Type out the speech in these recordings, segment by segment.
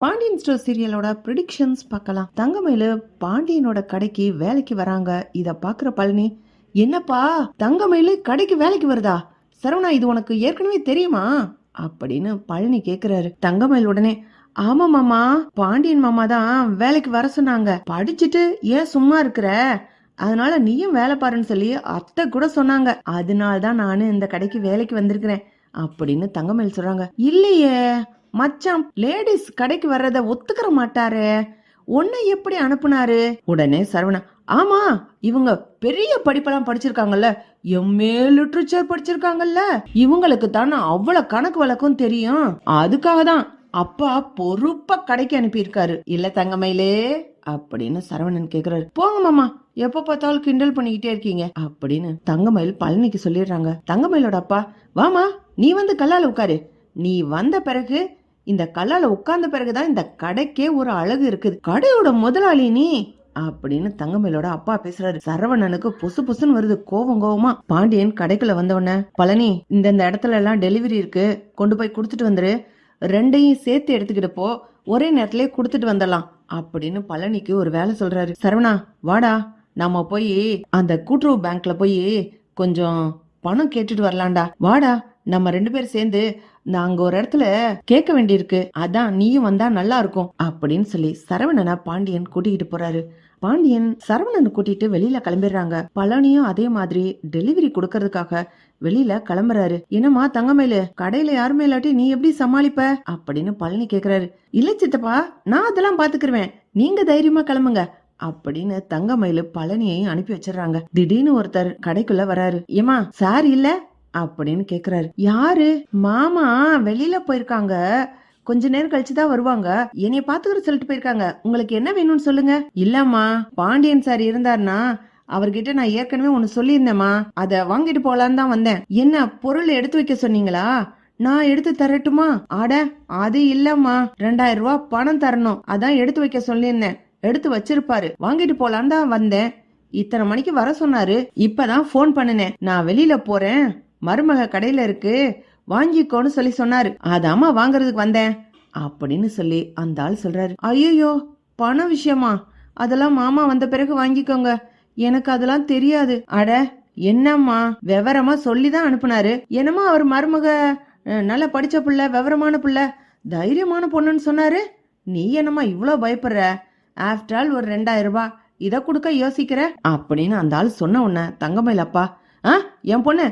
Pandian store சீரியலோட predictions பார்க்கலாம். தங்கமயிலு பாண்டியனோட கடைக்கு வேலைக்கு வராங்க. இதை பார்க்குற பழனி என்னப்பா தங்கமயிலு கடைக்கு வேலைக்கு வருதா? சரவணா இது உனக்கு ஏற்கனவே தெரியுமா? அப்படின்னு பழனி கேக்குறாரு. தங்கமயில் உடனே ஆமா மாமா பாண்டியன் மாமா தான் வேலைக்கு வர சொன்னாங்க. படிச்சுட்டு ஏன் சும்மா இருக்கிற? அதனால நீயும் வேலை பாருன்னு சொல்லி அத்தை கூட சொன்னாங்க. அதனால தான் நானு இந்த கடைக்கு வேலைக்கு வந்திருக்கிறேன். அப்படின்னு தங்கமயில் சொல்றாங்க. இல்லையே மச்சான் லேடிஸ் கடைக்கு வர்றத ஒத்துக்கிற மாட்டாரு. உன்னை எப்படி அனுப்புனாரு? உடனே சரவணா ஆமா இவங்க பெரிய படிப்பெல்லாம் படிச்சிருக்காங்கல்ல. MA literature படிச்சிருக்காங்கல்ல. இவங்களுக்கு தானே அவ்வளவு கணக்கு வழக்கம் தெரியும். அதுக்காக தான் அப்பா பொறுப்பா கடைக்கு அனுப்பியிருக்காரு. இல்ல தங்கமயிலே அப்படின்னு சரவணன் கேக்குறாரு. போங்க மாமா எப்ப பார்த்தாலும் கிண்டல் பண்ணிக்கிட்டே இருக்கீங்க அப்படின்னு தங்கமயில் பழனிக்கு சொல்லிடுறாங்க. தங்கமயிலோட அப்பா வாமா நீ வந்து கல்லால உட்காரு. நீ வந்த பிறகு இந்த கல்லால உட்கார்ந்த பிறகுதான் இந்த கடைக்கே ஒரு அழகு இருக்குது. கடையோட முதலாளி நீ? அப்படின்னு தங்கமயிலோட அப்பா பேசுறாரு. சரவணனுக்கு பொசு பொசுன்னு வருது கோவம் கோவமா. பாண்டியன் கடைக்குள்ள வந்தவொடனே பழனி இந்த இந்த இடத்துல எல்லாம் டெலிவரி இருக்கு. கொண்டு போய் கொடுத்துட்டு வந்துரு. ரெண்டையும் சேர்த்து எடுத்துக்கிட்டு போ. ஒரே நேரத்திலே கொடுத்துட்டு வந்துடலாம். அப்படின்னு பழனிக்கு ஒரு வேலை சொல்றாரு. சரவணா வாடா. நம்ம போய் அந்த கூட்டுறவு பேங்க்ல போய் கொஞ்சம் பணம் கேட்டுட்டு வரலாம்டா. வாடா நம்ம ரெண்டு பேரும் சேர்ந்து நாங்க ஒரு இடத்துல கேட்க வேண்டியிருக்கு. அதான் நீயும் வந்தா நல்லா இருக்கும். அப்படின்னு சொல்லி சரவணனை பாண்டியன் கூட்டிகிட்டு போறாரு. பாண்டியன் சரவணனை கூட்டிட்டு வெளியில கிளம்பிடுறாங்க. பழனியும் அதே மாதிரி டெலிவரி கொடுக்கறதுக்காக வெளியில கிளம்புறாரு. என்னம்மா தங்கமேலு கடையில யாருமே இல்லாட்டி நீ எப்படி சமாளிப்ப? அப்படின்னு பழனி கேக்குறாரு. இல்ல சித்தப்பா நான் அதெல்லாம் பாத்துக்கிருவேன். நீங்க தைரியமா கிளம்புங்க. அப்படின்னு தங்கமயிலு பழனியையும் அனுப்பி வச்சிடுறாங்க. திடீர்னு ஒருத்தர் கடைக்குள்ள வராரு. ஏமா சார் இல்ல? அப்படின்னு கேக்குறாரு. யாரு? மாமா வெளியில போயிருக்காங்க. கொஞ்ச நேரம் கழிச்சு தான் வருவாங்க. என்னைய பாத்துக்கிற சொல்லிட்டு போயிருக்காங்க. உங்களுக்கு என்ன வேணும்னு சொல்லுங்க. இல்லம்மா பாண்டியன் சார் இருந்தாருன்னா அவர்கிட்ட நான் ஏற்கனவே ஒன்னு சொல்லியிருந்தேம்மா. அத வாங்கிட்டு போலான்னு தான் வந்தேன். என்ன பொருள் எடுத்து வைக்க சொன்னீங்களா? நான் எடுத்து தரட்டுமா? ஆட அது இல்லம்மா. ரெண்டாயிரம் ரூபாய் பணம் தரணும். அதான் எடுத்து வைக்க சொல்லியிருந்தேன். எடுத்து வச்சிருப்பாரு. வாங்கிட்டு போலான்னு தான் வந்தேன். இத்தனை மணிக்கு வர சொன்னாரு. இப்பதான் ஃபோன் பண்ணினேன். நான் வெளியில போறேன். மருமக கடையில இருக்கு வாங்கிக்கோன்னு சொல்லி சொன்னாரு. அதாம்மா வாங்குறதுக்கு வந்தேன் அப்படின்னு சொல்லி அந்த ஆள் சொல்றாரு. ஐயோ பண விஷயமா? அதெல்லாம் மாமா வந்த பிறகு வாங்கிக்கோங்க. எனக்கு அதெல்லாம் தெரியாது. அட என்னம்மா? விவரமா சொல்லி தான் அனுப்புனாரு. என்னமா அவர் மருமக நல்லா படிச்ச புள்ள விவரமான புள்ள தைரியமான பொண்ணுன்னு சொன்னாரு? நீ என்னம்மா இவ்வளோ பயப்படுற? ஆஃப்டர் ஆல் ஒரு ரெண்டாயிரம் ரூபாய். இதை கொடுக்க யோசிக்கிற? அப்படின்னு அந்த ஆள் சொன்ன உடனே தங்கமயில் அப்பா ஆ என் பொண்ணு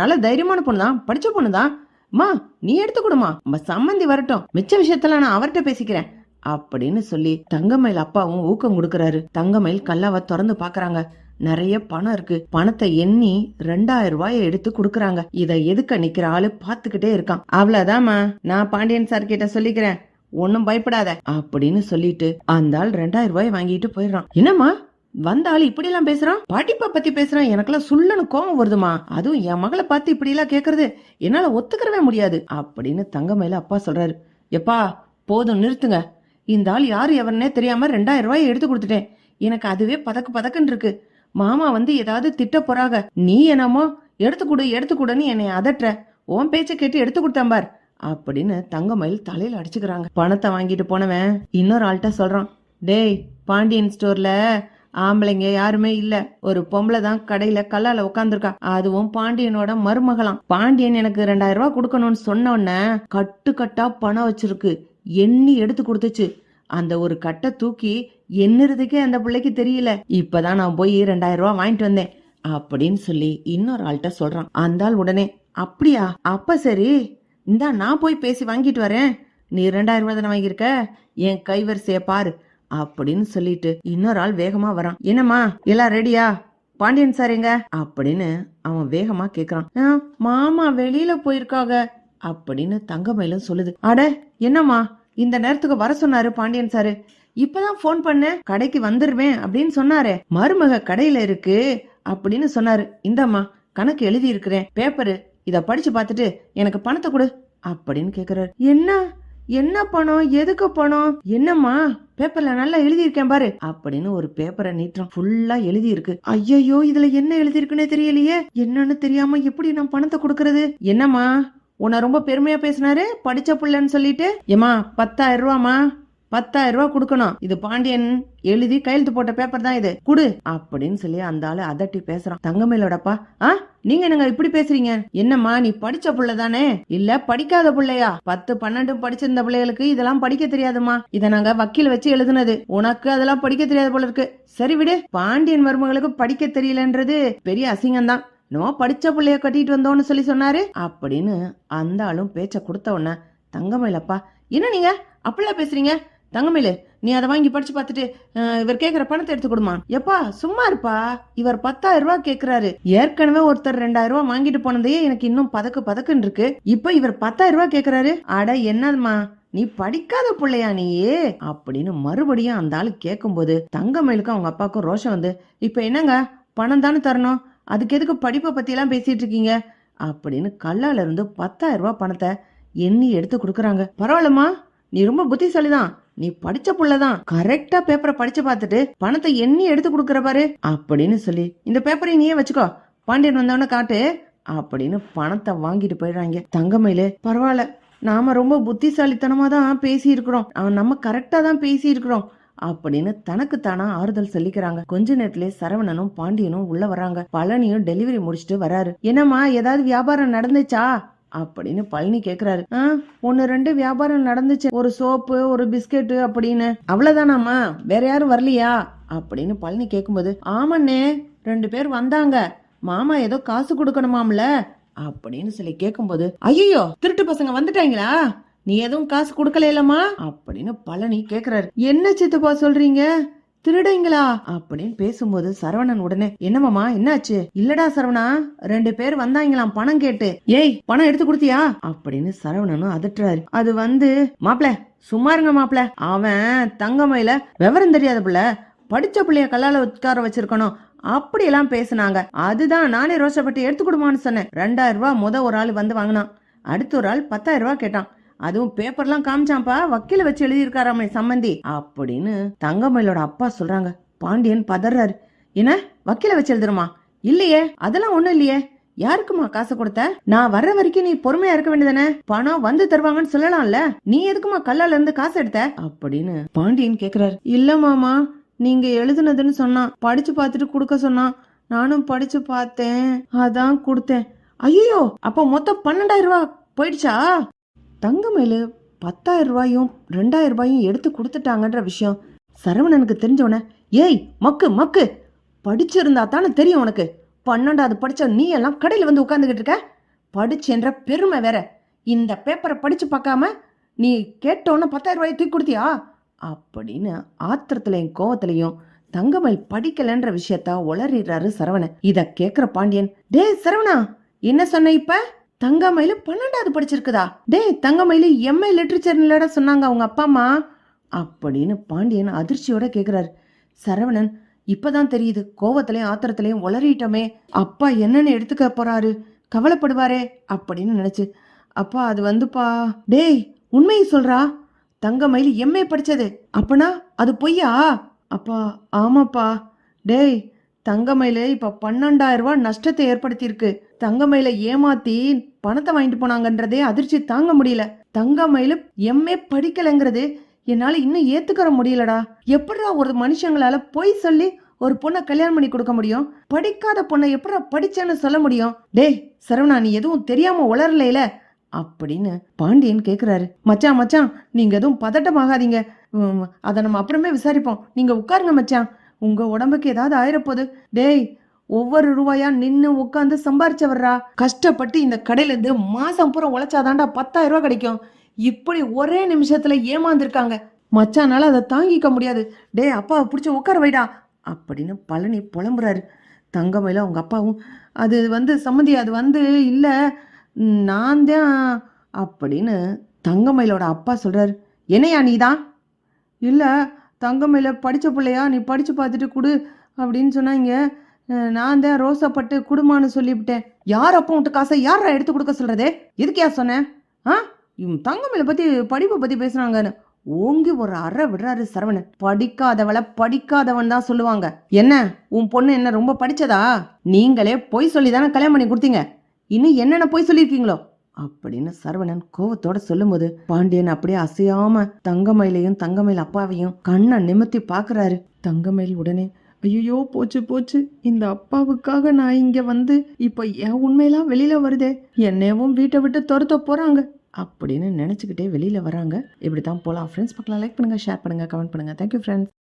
நல்ல தைரியமான பொண்ணு தான் படித்த பொண்ணு தான். அம்மா நீ எடுத்துக்கொடுமா நம்ம சம்மந்தி வரட்டும். மிச்ச விஷயத்துல நான் அவர்கிட்ட பேசிக்கிறேன். அப்படின்னு சொல்லி தங்கமயில் அப்பாவும் ஊக்கம் கொடுக்கறாரு. தங்கமயில் கல்லாவை திறந்து பாக்குறாங்க. நிறைய பணம் இருக்கு. பணத்தை எண்ணி ரெண்டாயிரம் ரூபாயை எடுத்து குடுக்கறாங்க. இத எதுக்க நிக்கிற ஆளு பாத்துக்கிட்டே இருக்கான். அவ்வளவுதாமா நான் பாண்டியன் சார் கிட்ட சொல்லிக்கிறேன். ஒன்னும் பயப்படாத. அப்படின்னு சொல்லிட்டு அந்த ஆள் ரெண்டாயிரம் ரூபாய் வாங்கிட்டு போயிடுறான். என்னம்மா? வந்தாள் இப்படி எல்லாம் பேசுறான்? படிப்பை பத்தி பேசுறான். எனக்கெல்லாம் சுள்ளனு கோவம் வருதுமா அதுவும் என் மகளை பார்த்து இப்படி எல்லாம் கேக்குறது என்னால ஒத்துக்கிறவே முடியாது அப்படின்னு தங்கமயில அப்பா சொல்றாரு. எப்பா போதும் நிறுத்துங்க. இந்த ஆள் யாரு எவர்னே தெரியாம ரெண்டாயிரம் ரூபாய் எடுத்து கொடுத்துட்டேன். எனக்கு அதுவே பதக்கு பதக்குன்னு இருக்கு. மாமா வந்து ஏதாவது திட்ட போறாங்க. நீ என்னமோ எடுத்து கொடு எடுத்து கொடுன்னு என்னை அதட்டுற. உன் பேச்சை கேட்டு எடுத்து கொடுத்தேன் பார் அப்படின்னு தங்கமயில் தலையில அடிச்சுக்கிறாங்க. பணத்தை வாங்கிட்டு போனவன் இன்னொரு ஆள்கிட்ட சொல்றான். டேய் பாண்டியன் ஸ்டோர்ல ஆம்பளைங்க யாருமே இல்ல. ஒரு பொம்பளை தான் கடையில கல்லால உட்காந்துருக்கா அதுவும் பாண்டியனோட மருமகளாம். பாண்டியன் எனக்கு ரெண்டாயிரம் ரூபாய் கொடுக்கணும்னு சொன்ன கட்டு கட்டா பணம் வச்சிருக்கு. எண்ணி எடுத்து கொடுத்துச்சு. அந்த ஒரு கட்டை தூக்கி எண்ணுறதுக்கே அந்த பிள்ளைக்கு தெரியல. இப்பதான் நான் போய் ரெண்டாயிரம் ரூபாய் வாங்கிட்டு வந்தேன். அப்படின்னு சொல்லி இன்னொரு ஆள்கிட்ட சொல்றான். அந்த ஆள் உடனே அப்படியா? அப்ப சரி. இந்தா நான் போய் பேசி வாங்கிட்டு வரேன். நீ ரெண்டாயிரம் ரூபாய் தானே வாங்கியிருக்க? என் கைவரிசையை பாரு. அப்படின்னு சொல்லிட்டு இன்னொரு ஆள் வேகமா வரான். என்னம்மா எல்லாம் ரெடியா? பாண்டியன் சார் எங்க? அப்படின்னு அவன் வேகமா கேக்குறான். மாமா வெளியில போயிருக்காங்க அப்படின்னு தங்கமயிலும் சொல்லுது. அட என்னம்மா இந்த நேரத்துக்கு வர சொன்னாரு பாண்டியன் சாரு இப்பதான் ஃபோன் பண்ண கடைக்கு வந்துருவேன் அப்படின்னு சொன்னாரு. மருமக கடையில இருக்கு அப்படின்னு சொன்னாரு. இந்தாம்மா கணக்கு எழுதி இருக்கிறேன் பேப்பரு இத படிச்சு பார்த்துட்டு எனக்கு பணத்தை கொடு அப்படின்னு கேக்குறாரு. என்ன? என்ன பணம்? எதுக்கு பணம்? என்னம்மா? பேப்பர்ல நல்லா எழுதியிருக்கேன் பாரு. அப்படின்னு ஒரு பேப்பரை நீட்டம் ஃபுல்லா எழுதி இருக்கு ஐயோ இதுல என்ன எழுதியிருக்குன்னே தெரியலையே. என்னன்னு தெரியாம எப்படி நான் பணத்தை கொடுக்கறது? என்னம்மா? உன்னை ரொம்ப பெருமையா பேசினாரு படிச்ச பிள்ளைன்னு சொல்லிட்டு? ஏமா பத்தாயிரம் ரூபாமா பத்தாயிரம் ரூபாய் கொடுக்கணும். இது பாண்டியன் எழுதி கையெழுத்து போட்ட பேப்பர் தான் இது. குடு. அப்படின்னு சொல்லி அந்த ஆளு அதட்டி பேசுறான். தங்கமேலோடப்பா ஆ? நீங்க என்னங்க இப்படி பேசுறீங்க? என்னம்மா நீ படிச்ச புள்ள தானே? இல்ல படிக்காத பிள்ளையா? பத்து பன்னெண்டு படிச்சிருந்த பிள்ளைகளுக்கு இதெல்லாம் படிக்க தெரியாதுமா இத நாங்க வக்கீல் வச்சு எழுதுனது. உனக்கு அதெல்லாம் படிக்க தெரியாத போல இருக்கு. சரி விடு. பாண்டியன் மருமகளுக்கு படிக்க தெரியலன்றது பெரிய அசிங்கம் தான் நோ படிச்ச பிள்ளைய கட்டிட்டு வந்தோன்னு சொல்லி சொன்னாரு. அப்படின்னு அந்த ஆளும் பேச்ச கொடுத்த உடனே தங்கமயிலப்பா என்ன நீங்க? அப்படிலாம் பேசுறீங்க? தங்கமயிலு நீ அதை வாங்கி படிச்சு பார்த்துட்டு இவர் கேட்குற பணத்தை எடுத்து கொடுமா. எப்பா சும்மா இருப்பா? இவர் பத்தாயிரம் ரூபாய் கேட்கிறாரு ஏற்கனவே ஒருத்தர் ரெண்டாயிரம் ரூபாய் வாங்கிட்டு போனதையே எனக்கு இன்னும் பதக்கு பதக்குன்னு இருக்கு. இப்ப இவர் பத்தாயிரம் ரூபாய் கேட்கிறாரு அட என்னதுமா நீ படிக்காத பிள்ளையா நீயே? அப்படின்னு மறுபடியும் அந்த ஆளு கேட்கும்போது தங்கமயிலுக்கும் அவங்க அப்பாவுக்கும் ரோஷம் வந்து இப்போ என்னங்க? பணம் தானே தரணும்? அதுக்கு எதுக்கு படிப்பை பற்றியெல்லாம் பேசிட்டு இருக்கீங்க? அப்படின்னு கல்லால இருந்து பத்தாயிரம் ரூபாய் பணத்தை எண்ணி எடுத்து கொடுக்குறாங்க. பரவாயில்லம்மா. நீ ரொம்ப புத்திசாலிதான். நீ படிச்ச புள்ளதான். கரெக்டா பேப்பரை படிச்சு பார்த்துட்டு பணத்தை எண்ணி எடுத்து கொடுக்குற பாரு. அப்படின்னு சொல்லி இந்த பேப்பரை நீயே வச்சுக்கோ. பாண்டியன் வந்தவன காட்டு அப்படின்னு பணத்தை வாங்கிட்டு போயிடுறாங்க. தங்கமயிலே பரவாயில்ல நாம ரொம்ப புத்திசாலித்தனமா தான் பேசி இருக்கிறோம் நம்ம கரெக்டா தான் பேசி இருக்கிறோம் அப்படின்னு தனக்கு தானா ஆறுதல் சொல்லிக்கிறாங்க. கொஞ்ச நேரத்திலே சரவணனும் பாண்டியனும் உள்ள வராங்க பழனியும் டெலிவரி முடிச்சுட்டு வராரு. என்னம்மா ஏதாவது வியாபாரம் நடந்துச்சா? அப்படின்னு பழனி கேக்குறாரு. ஆ ஒன்னு ரெண்டு வியாபாரம் நடந்துச்சு. ஒரு சோப்பு ஒரு பிஸ்கெட்டு அப்படின்னு. அவ்வளவுதானாமா வேற யாரும் வரலையா? அப்படின்னு பழனி கேக்கும்போது ஆமாண்ணே ரெண்டு பேர் வந்தாங்க. மாமா ஏதோ காசு கொடுக்கணுமாம்ல? அப்படின்னு சொல்லி கேக்கும்போது ஐயோ திருட்டு பசங்க வந்துட்டாங்களா? நீ எதுவும் காசு கொடுக்கல அப்படின்னு பழனி கேக்குறாரு. என்ன சித்தப்பா சொல்றீங்க? திருடைங்களா? அப்படின்னு பேசும்போது சரவணன் உடனே என்னமாமா என்னாச்சு? இல்லடா சரவணா ரெண்டு பேர் வந்தாங்களாம் பணம் கேட்டு. ஏய் பணம் எடுத்து கொடுத்தியா? அப்படின்னு சரவணனும் அதட்டுறாரு. அது வந்து மாப்பிள சும்மா இருங்க மாப்பிள. அவன் தங்கமையில விவரம் தெரியாத புள்ள. படிச்ச பிள்ளைய கல்லால உட்கார வச்சிருக்கணும். அப்படியெல்லாம் பேசினாங்க. அதுதான் நானே ரோஷப்பட்டு எடுத்து கொடுமான்னு சொன்னேன். ரெண்டாயிரம் ரூபாய் முத ஒரு ஆள் வந்து வாங்கினான். அடுத்த ஒரு ஆள் பத்தாயிரம் ரூபாய் கேட்டான். அதுவும் பேப்பர்லாம் காமிச்சான்ப்பா. வக்கீல வச்சு எழுதியிருக்காராமே சம்மந்தி அப்படின்னு தங்கமயிலோட அப்பா சொல்றாங்க. பாண்டியன் பதறாரு. என்ன? வக்கீல வச்சு எழுதுறமா இல்லையே. அதெல்லாம் ஒண்ணும் இல்லையே. யாருக்குமா காசு கொடுத்த? நான் வர்ற வரைக்கும் நீ பொறுமையா இருக்க வேண்டியதானே பணம் வந்து தருவாங்கன்னு சொல்லலாம்ல. நீ எதுக்குமா கல்லால இருந்து காசு எடுத்த? அப்படின்னு பாண்டியன் கேக்குறாரு. இல்ல மாமா. நீங்க எழுதுனதுன்னு சொன்னான் படிச்சு பார்த்துட்டு கொடுக்க சொன்னான் நானும் படிச்சு பார்த்தேன். அதான் கொடுத்தேன். ஐயோ அப்போ மொத்தம் பன்னெண்டாயிரம் ரூபா போயிடுச்சா? தங்கமயில் பத்தாயிரம் ரூபாயும் ரெண்டாயிரம் ரூபாயும் எடுத்து கொடுத்துட்டாங்கன்ற விஷயம் சரவணனுக்கு தெரிஞ்சவனே ஏய் மக்கு மக்கு! படிச்சிருந்தா தானே தெரியும் உனக்கு. பன்னெண்டாவது படிச்ச நீ எல்லாம் கடையில் வந்து உட்காந்துக்கிட்டு இருக்க. படிச்சேன்ற பெருமை வேற. இந்த பேப்பரை படிச்சு பார்க்காம நீ கேட்டோன்னு பத்தாயிரம் ரூபாய் தூக்கி கொடுத்தியா? அப்படின்னு ஆத்திரத்துலையும் கோவத்திலையும் தங்கமயில் படிக்கலன்ற விஷயத்த உளறிடுறாரு சரவணன். இத கேக்குற பாண்டியன் டேய் சரவணா என்ன சொன்ன இப்ப? தங்கமயில பன்னெண்டாவது படிச்சிருக்குதா? டேய் தங்கமயில எம்ஏ லிட்ரேச்சர்லடா சொன்னாங்க அவங்க அப்பா அம்மா. அப்படின்னு பாண்டியன் அதிர்ச்சியோட கேக்குறாரு. சரவணன் இப்பதான் தெரியுது கோவத்திலையும் ஆத்திரத்திலையும் உளறிட்டோமே அப்பா என்னன்னு எடுத்துக்க போறாரு? கவலைப்படுவாரே அப்படின்னு நினைச்சு. அப்பா அது வந்துப்பா. டேய் உண்மையை சொல்றா. தங்கமயில் எம்ஏ படிச்சது. அப்பனா அது பொய்யா? அப்பா ஆமாப்பா. டேய் தங்கமயில இப்ப பன்னெண்டாயிரம் ரூபாய் நஷ்டத்தை ஏற்படுத்தியிருக்கு. தங்கமயில ஏமாத்தி பணத்தை வாங்கிட்டு போனாங்கன்றதே அதிர்ச்சி தாங்க முடியல. தங்கமயில எம்ஏ படிக்கலைங்கிறது என்னால இன்னும் ஏத்துக்கிற முடியலடா. எப்படிடா ஒரு மனுஷங்களால பொய் சொல்லி ஒரு பொண்ணை கல்யாணம் பண்ணி கொடுக்க முடியும்? படிக்காத பொண்ணை எப்படா படிச்சேன்னு சொல்ல முடியும்? டேய் சரவணா நீ எதுவும் தெரியாம உளரலைல அப்படின்னு பாண்டியன் கேக்குறாரு. மச்சான் மச்சான் நீங்க எதுவும் பதட்டமாகாதீங்க அதை நம்ம அப்புறமே விசாரிப்போம். நீங்க உட்காருங்க மச்சான். உங்க உடம்புக்கு ஏதாவது ஆயிரப்போகுது. டேய் ஒவ்வொரு ரூபாயா நின்று உட்காந்து சம்பாரிச்சவர்ரா? கஷ்டப்பட்டு இந்த கடையில இருந்து மாசம் பூரா உழைச்சாதாண்டா பத்தாயிரம் ரூபா கிடைக்கும். இப்படி ஒரே நிமிஷத்துல ஏமாந்துருக்காங்க. மச்சானால அதை தாங்கிக்க முடியாது. டேய் அப்பாவை பிடிச்சி உட்கார வைடா. அப்படின்னு பழனி புலம்புறாரு. தங்கமயில அவங்க அப்பாவும் அது வந்து சம்மந்தி அது வந்து இல்லை நான் தான் அப்படின்னு தங்கமயிலோட அப்பா சொல்றாரு. என்னையா நீதான்? இல்லை தங்கமேல படித்த பிள்ளையா? நீ படித்து பார்த்துட்டு கொடு அப்படின்னு சொன்னாங்க. நான் தான் ரோசாப்பட்டு குடுமான்னு சொல்லிவிட்டேன். யார் அப்போ விட்டு காசை யாரா எடுத்து கொடுக்க சொல்கிறதே எதுக்கியா சொன்னேன் ஆ? இவன் பற்றி படிப்பை பற்றி பேசுகிறாங்கன்னு ஓங்கி ஒரு அறை விடுறாரு சரவணன். படிக்காதவளை படிக்காதவன் தான் சொல்லுவாங்க. என்ன? உன் பொண்ணு என்ன ரொம்ப படிச்சதா? நீங்களே பொய் சொல்லி தானே கல்யாணம் பண்ணி கொடுத்தீங்க. இன்னும் என்னென்ன பொய் சொல்லியிருக்கீங்களோ? அப்படின்னு சரவணன் கோவத்தோட சொல்லும்போது பாண்டியன் அப்படியே அசையாம தங்கமயிலையும் தங்கமயில் அப்பாவையும் கண்ணை நிமித்தி பாக்குறாரு தங்கமயில் உடனே ஐயோ போச்சு போச்சு. இந்த அப்பாவுக்காக நான் இங்க வந்து இப்ப என் உண்மையெல்லாம் வெளியில வருதே. என்னையவும் வீட்டை விட்டு துரத்த போறாங்க. அப்படின்னு நினச்சிக்கிட்டே வெளியில் வராங்க. இப்படி தான் போகலாம் ஃப்ரெண்ட்ஸ் பக்கம் லைக் பண்ணுங்கள் ஷேர் பண்ணுங்கள் கமெண்ட் பண்ணுங்கள் தேங்க்யூ ஃப்ரெண்ட்ஸ்